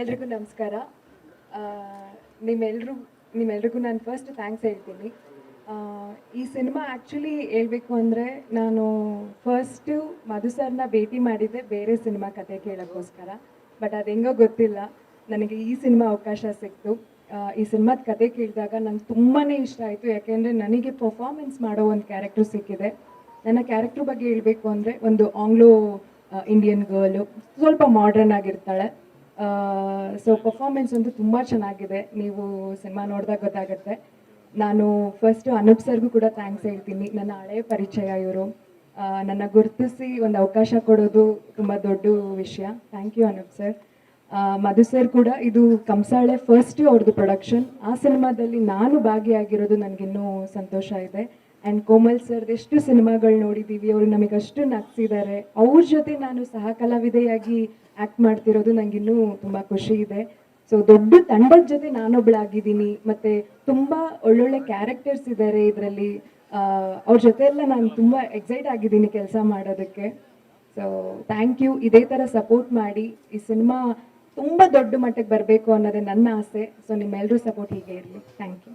ಎಲ್ರಿಗೂ ನಮಸ್ಕಾರ. ನಿಮ್ಮೆಲ್ಲರೂ ನಿಮ್ಮೆಲ್ರು ನಿಮ್ಮೆಲ್ರಿಗೂ ನಾನು ಫಸ್ಟ್ ಥ್ಯಾಂಕ್ಸ್ ಹೇಳ್ತೀನಿ. ಈ ಸಿನಿಮಾ ಆ್ಯಕ್ಚುಲಿ ಹೇಳಬೇಕು ಅಂದರೆ ನಾನು ಫಸ್ಟು ಮಧು ಸರ್ನ ಭೇಟಿ ಮಾಡಿದ್ದೆ ಬೇರೆ ಸಿನಿಮಾ ಕತೆ ಕೇಳೋಕ್ಕೋಸ್ಕರ. ಬಟ್ ಅದು ಹೆಂಗೋ ಗೊತ್ತಿಲ್ಲ. ನನಗೆ ಈ ಸಿನಿಮಾ ಅವಕಾಶ ಸಿಕ್ತು. ಈ ಸಿನಿಮಾದ ಕತೆ ಕೇಳಿದಾಗ ನಂಗೆ ತುಂಬಾ ಇಷ್ಟ ಆಯಿತು. ಯಾಕೆಂದರೆ ನನಗೆ ಪರ್ಫಾರ್ಮೆನ್ಸ್ ಮಾಡೋ ಒಂದು ಕ್ಯಾರೆಕ್ಟರ್ ಸಿಕ್ಕಿದೆ. ನನ್ನ ಕ್ಯಾರೆಕ್ಟ್ರ್ ಬಗ್ಗೆ ಹೇಳಬೇಕು ಅಂದರೆ ಒಂದು ಆಂಗ್ಲೋ ಇಂಡಿಯನ್ ಗರ್ಲು ಸ್ವಲ್ಪ ಮಾಡ್ರನ್ ಆಗಿರ್ತಾಳೆ. ಸೊ ಪರ್ಫಾರ್ಮೆನ್ಸ್ ಅಂತೂ ತುಂಬ ಚೆನ್ನಾಗಿದೆ. ನೀವು ಸಿನಿಮಾ ನೋಡಿದಾಗ ಗೊತ್ತಾಗುತ್ತೆ. ನಾನು ಫಸ್ಟು ಅನೂಪ್ ಸರ್ಗೂ ಕೂಡ ಥ್ಯಾಂಕ್ಸ್ ಹೇಳ್ತೀನಿ. ನನ್ನ ಹಳೆಯ ಪರಿಚಯ ಇವರು. ನನ್ನ ಗುರುತಿಸಿ ಒಂದು ಅವಕಾಶ ಕೊಡೋದು ತುಂಬ ದೊಡ್ಡ ವಿಷಯ. Thank you Anoop sir Madhu sir ಕೂಡ ಇದು ಕಂಸಾಳೆ ಫಸ್ಟ್ ಅವ್ರದ್ದು ಪ್ರೊಡಕ್ಷನ್ ಆ ಸಿನಿಮಾದಲ್ಲಿ ನಾನು ಭಾಗಿಯಾಗಿರೋದು ನನಗಿನ್ನೂ ಸಂತೋಷ ಇದೆ. ಆ್ಯಂಡ್ ಕೋಮಲ್ ಸರ್ ಎಷ್ಟು ಸಿನಿಮಾಗಳು ನೋಡಿದ್ದೀವಿ ಅವರು ನಮಗೆ ಅಷ್ಟು ನಗ್ಸಿದ್ದಾರೆ ಅವ್ರ ಜೊತೆ ನಾನು ಸಹ ಕಲಾವಿದೆಯಾಗಿ ಆ್ಯಕ್ಟ್ ಮಾಡ್ತಿರೋದು ನನಗಿನ್ನೂ ತುಂಬ ಖುಷಿ ಇದೆ. ಸೊ ದೊಡ್ಡ ತಂಡದ ಜೊತೆ ನಾನೊಬ್ಬಳಾಗಿದ್ದೀನಿ ಮತ್ತು ತುಂಬ ಒಳ್ಳೊಳ್ಳೆ ಕ್ಯಾರೆಕ್ಟರ್ಸ್ ಇದ್ದಾರೆ ಇದರಲ್ಲಿ. ಅವ್ರ ಜೊತೆ ಎಲ್ಲ ನಾನು ತುಂಬ ಎಕ್ಸೈಟ್ ಆಗಿದ್ದೀನಿ ಕೆಲಸ ಮಾಡೋದಕ್ಕೆ. ಸೊ ಥ್ಯಾಂಕ್ ಯು ಇದೇ ಥರ ಸಪೋರ್ಟ್ ಮಾಡಿ. ಈ ಸಿನಿಮಾ ತುಂಬ ದೊಡ್ಡ ಮಟ್ಟಕ್ಕೆ ಬರಬೇಕು ಅನ್ನೋದೇ ನನ್ನ ಆಸೆ. ಸೊ ನಿಮ್ಮೆಲ್ಲರೂ ಸಪೋರ್ಟ್ ಹೀಗೆ ಇರಲಿ. Thank you